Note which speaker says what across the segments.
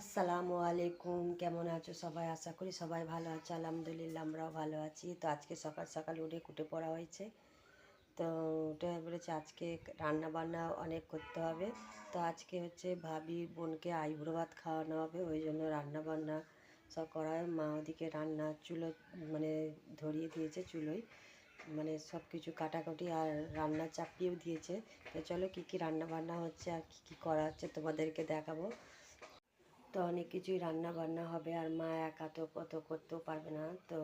Speaker 1: আসসালামু আলাইকুম। কেমন আছো সবাই? আশা করি সবাই ভালো আছে। আলহামদুলিল্লাহ, আমরাও ভালো আছি। তো আজকে সকাল সকাল উঠে কুটে পড়া হয়েছে। তো উঠে বলেছে আজকে রান্না বান্না অনেক করতে হবে। তো আজকে হচ্ছে ভাবি বোনকে আইবুড়ো ভাত খাওয়ানো হবে। ওই জন্য রান্না বান্না সব করা হয়। মা ওদিকে রান্না চুলো মানে ধরিয়ে দিয়েছে চুলোয়। মানে সব কিছু কাটাকুটি আর রান্না চাপিয়েও দিয়েছে। তো চলো কী কী রান্না বান্না হচ্ছে আর কী কী করা হচ্ছে তোমাদেরকে দেখাবো। তো অনেক কিছুই রান্না বান্না হবে আর মা একা তো কত করতেও পারবে না। তো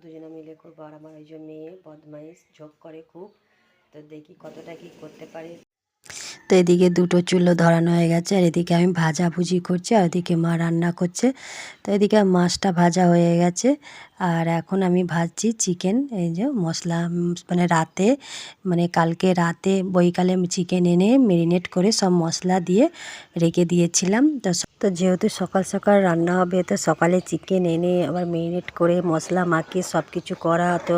Speaker 1: দুজনে মিলে করব আর আমার ওই যে মেয়ে বদমাইশ ঝোঁক করে খুব। তো দেখি কতটা কি করতে পারি। তো এদিকে দুটো চুলো ধরানো হয়ে গেছে আর এদিকে আমি ভাজাভুজি করছি আর এদিকে মা রান্না করছে। তো এদিকে মাছটা ভাজা হয়ে গেছে। আর এখন আমি ভাজছি চিকেন এই যে মশলা মানে রাতে মানে কালকে রাতে বইকালে চিকেন এনে মেরিনেট করে সব মশলা দিয়ে রেখে দিয়েছিলাম। তো তো যেহেতু সকাল সকাল রান্না হবে, তো সকালে চিকেন এনে আবার মেরিনেট করে মশলা মাখিয়ে সব কিছু করা তো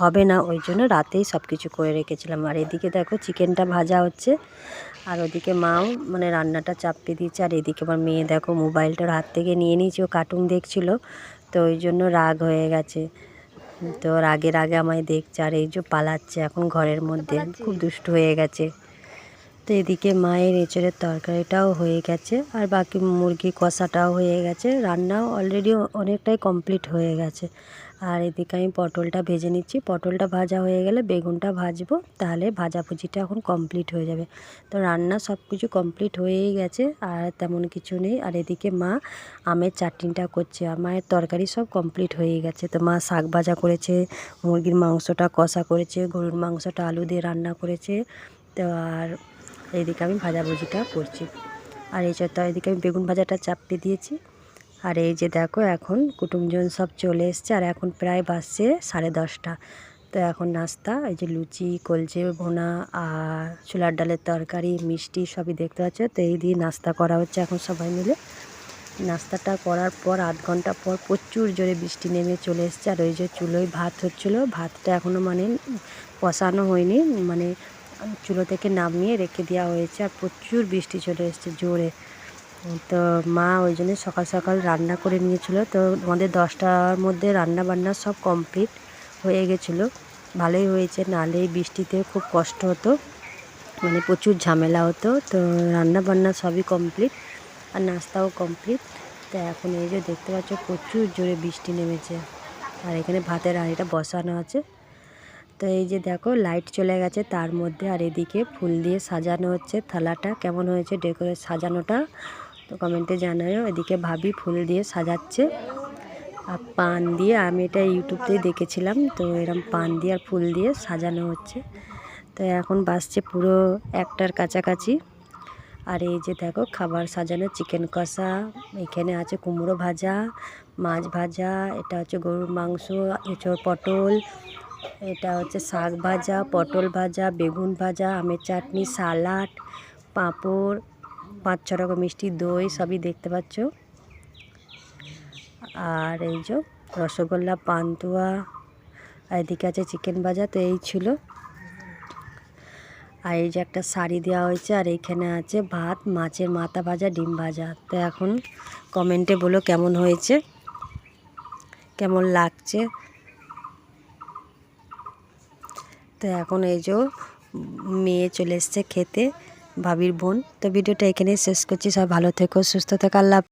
Speaker 1: হবে না, ওই জন্য রাতেই সব কিছু করে রেখেছিলাম। আর এদিকে দেখো চিকেনটা ভাজা হচ্ছে, আর ওদিকে মাও মানে রান্নাটা চাপিয়ে দিয়েছে। আর এদিকে আমার মেয়ে দেখো মোবাইলটার হাত থেকে নিয়ে নিয়েছে, ও কার্টুন দেখছিল। তো ওই জন্য রাগ হয়ে গেছে। তো রাগে রাগে আমায় দেখছে আর এই যে পালাচ্ছে এখন ঘরের মধ্যে খুব দুষ্ট হয়ে গেছে। তো এদিকে মায়ের এঁচড়ের তরকারিটাও হয়ে গেছে আর বাকি মুরগি কষাটাও হয়ে গেছে। রান্নাও অলরেডি অনেকটাই কমপ্লিট হয়ে গেছে। আর এদিকে আমি পটলটা ভেজে নিচ্ছি। পটলটা ভাজা হয়ে গেলে বেগুনটা ভাজবো। তাহলে ভাজাভুজিটা এখন কমপ্লিট হয়ে যাবে। তো রান্না সব কিছু কমপ্লিট হয়েই গেছে, আর তেমন কিছু নেই। আর এদিকে মা আমের চাটনিটা করছে। আর মায়ের তরকারি সব কমপ্লিট হয়ে গেছে। তো মা শাক ভাজা করেছে, মুরগির মাংসটা কষা করেছে, গরুর মাংসটা আলু দিয়ে রান্না করেছে। তো আর এদিকে আমি ভাজাভুজিটা করছি। আর এই তো এদিকে আমি বেগুন ভাজাটা চাপিয়ে দিয়েছি। আর এই যে দেখো, এখন কুটুমজন সব চলে এসছে, আর এখন প্রায় বাজছে সাড়ে দশটা। তো এখন নাস্তা, এই যে লুচি কলচে ভোনা, আর ছোলার ডালের তরকারি, মিষ্টি সবই দেখতে পাচ্ছ। তো এই দিয়ে নাস্তা করা হচ্ছে এখন সবাই মিলে। নাস্তাটা করার পর আধ ঘণ্টা পর প্রচুর জোরে বৃষ্টি নেমে চলে এসছে, আর ওই যে চুলোয় ভাত হচ্ছিল। ভাতটা এখনও মানে কষানো হয়নি মানে চুলো থেকে নামিয়ে রেখে দেওয়া হয়েছে, আর প্রচুর বৃষ্টি চলে এসছে জোরে। তো মা ওই জন্য সকাল সকাল রান্না করে নিয়েছিল। তো আমাদের দশটার মধ্যে রান্না বান্না সব কমপ্লিট হয়ে গেছিল। ভালোই হয়েছে এই বৃষ্টিতে খুব কষ্ট হতো মানে প্রচুর ঝামেলা হতো। তো রান্না বান্না সবই কমপ্লিট আর নাস্তাও কমপ্লিট। তো এখন এই যে দেখতে পাচ্ছ প্রচুর জোরে বৃষ্টি নেমেছে। আর এখানে ভাতের হাঁড়িটা বসানো আছে। তো এই যে দেখো লাইট চলে গেছে তার মধ্যে আর এদিকে ফুল দিয়ে সাজানো হচ্ছে থালাটা। কেমন হয়েছে ডেকোরেট সাজানোটা? তো কমেন্টে জানাও এদিকে ভাবি ফুল দিয়ে সাজাচ্ছে আর পান দিয়ে। আমি এটা ইউটিউবতেই দেখেছিলাম, তো এরম পান দিয়ে আর ফুল দিয়ে সাজানো হচ্ছে। তো এখন বাসছে পুরো একটার কাছাকাছি। আর এই যে দেখো, খাবার সাজানো, চিকেন কষা, এখানে আছে কুমড়ো ভাজা, মাছ ভাজা, এটা হচ্ছে গরুর মাংস এছাড়া পটল, এটা হচ্ছে শাক ভাজা, পটল ভাজা, বেগুন ভাজা, আমের চাটনি, সালাড, পাঁপড় পাঁচ ছ রকম মিষ্টি দই সবই দেখতে পাচ্ছ। আর এই যে রসগোল্লা, পান্তুয়া, আর এদিকে আছে চিকেন ভাজা তো এই ছিল। আর এই যে একটা শাড়ি দেওয়া হয়েছে, আর এইখানে আছে ভাত, মাছের মাথা ভাজা, ডিম ভাজা। তো এখন কমেন্টে বলো কেমন হয়েছে, কেমন লাগছে। তো এখন এই যে মেয়ে চলে এসছে খেতে। ভাবির বোন। তো ভিডিওটা এখানেই শেষ করছি। সব ভালো থেকো সুস্থ থেকো। আল্লাহ